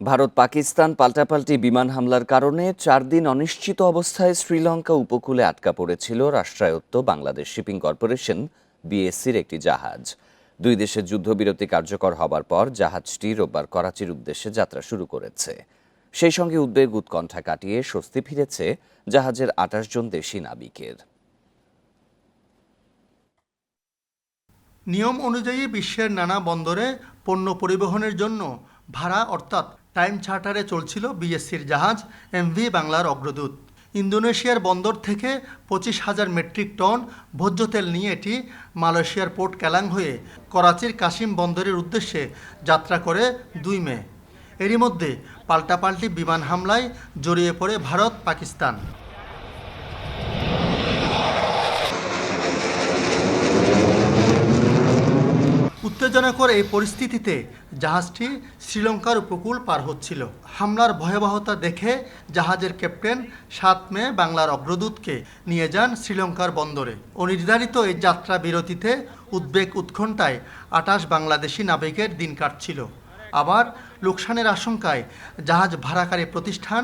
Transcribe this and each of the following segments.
ভারত পাকিস্তান পাল্টাপাল্টি বিমান হামলার কারণে চার দিন অনিশ্চিত অবস্থায় শ্রীলঙ্কা উপকূলে আটকা পড়েছিল রাষ্ট্রায়ত্ত বাংলাদেশ শিপিং কর্পোরেশন, বিএসসির একটি জাহাজ। দুই দেশের যুদ্ধবিরতি কার্যকর হবার পর জাহাজটি রোববার করাচির উদ্দেশ্যে যাত্রা শুরু করেছে। সেই সঙ্গে উদ্বেগ উৎকণ্ঠা কাটিয়ে স্বস্তি ফিরেছে জাহাজের আঠাশ জন দেশি নাবিকের। নিয়ম অনুযায়ী বিশ্বের নানা বন্দরে পণ্য পরিবহনের জন্য ভাড়া অর্থাৎ টাইম চার্টারে চলছিল বিএসসির জাহাজ এমভি বাংলার অগ্রদূত। ইন্দোনেশিয়ার বন্দর থেকে পঁচিশ হাজার মেট্রিক টন ভোজ্য তেল নিয়ে এটি মালয়েশিয়ার পোর্ট ক্যালাং হয়ে করাচির কাশিম বন্দরের উদ্দেশ্যে যাত্রা করে দুই মে। এরই মধ্যে পাল্টাপাল্টি বিমান হামলায় জড়িয়ে পড়ে ভারত পাকিস্তান উত্তেজনাকর এই পরিস্থিতিতে জাহাজটি শ্রীলঙ্কার উপকূল পার হচ্ছিল। হামলার ভয়াবহতা দেখে জাহাজের ক্যাপ্টেন সাত মে বাংলার অগ্রদূতকে নিয়ে যান শ্রীলঙ্কার বন্দরে। অনির্ধারিত এই যাত্রা বিরতিতে উদ্বেগ উৎকণ্ঠায় আটাশ বাংলাদেশি নাবিকের দিন কাটছিল। আবার লোকসানের আশঙ্কায় জাহাজ ভাড়াকারী প্রতিষ্ঠান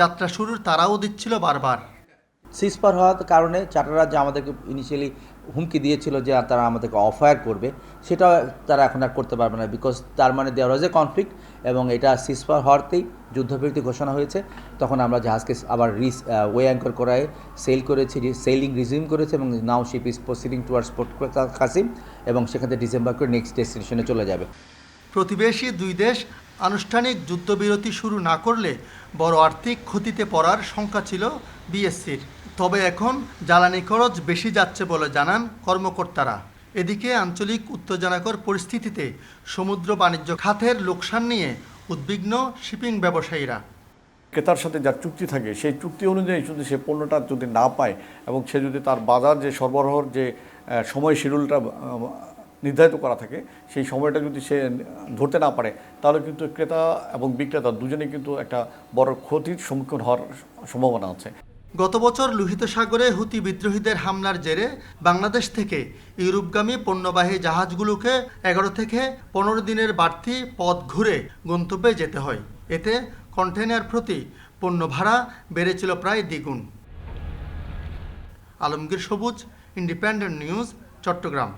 যাত্রা শুরুর তারাও দিচ্ছিল বারবার। সিজপার হওয়ার কারণে চার্টাররা আমাদেরকে ইনিশিয়ালি হুমকি দিয়েছিল যে তারা আমাদেরকে অফায়ার করবে সেটা তারা এখন আর করতে পারবে না বিকজ তার মানে দেওয়ার ওয়াজ এ কনফ্লিক্ট এবং এটা সিজপার হওয়াতেই যুদ্ধবিরতি ঘোষণা হয়েছে। তখন আমরা জাহাজকে আবার রিস ওয়ে অ্যাঙ্কর করায় সেল করেছি সেলিং রিজিউম করেছে এবং now ship is proceeding towards port Qasim এবং সেখান থেকে ডিসেম্বর করে নেক্সট ডেস্টিনেশনে চলে যাবে। প্রতিবেশী দুই দেশ আনুষ্ঠানিক যুদ্ধবিরতি শুরু না করলে বড় আর্থিক ক্ষতিতে পড়ার শঙ্কা ছিল বিএসসির। তবে এখন জ্বালানি খরচ বেশি যাচ্ছে বলে জানান কর্মকর্তারা। এদিকে আঞ্চলিক উত্তেজনাকর পরিস্থিতিতে সমুদ্র বাণিজ্য খাতের লোকসান নিয়ে উদ্বিগ্ন শিপিং ব্যবসায়ীরা। ক্রেতার সাথে যার চুক্তি থাকে, সেই চুক্তি অনুযায়ী যদি সে পণ্যটা যদি না পায় এবং সে যদি তার বাজার যে সরবরাহর যে সময় শিডিউলটা নির্ধারিত করা থাকে, সেই সময়টা যদি সে ধরতে না পারে, তাহলে কিন্তু ক্রেতা এবং বিক্রেতা দুজনেই কিন্তু একটা বড় ক্ষতির সম্মুখীন হওয়ার সম্ভাবনা আছে। গত বছর লোহিত সাগরে হুতি বিদ্রোহীদের হামলার জেরে বাংলাদেশ থেকে ইউরোপগামী পণ্যবাহী জাহাজগুলোকে এগারো থেকে পনেরো দিনের বাড়তি পথ ঘুরে গন্তব্যে যেতে হয়। এতে কন্টেনার প্রতি পণ্য ভাড়া বেড়েছিল প্রায় দ্বিগুণ। আলমগীর সবুজ ইন্ডিপেন্ডেন্ট নিউজ চট্টগ্রাম।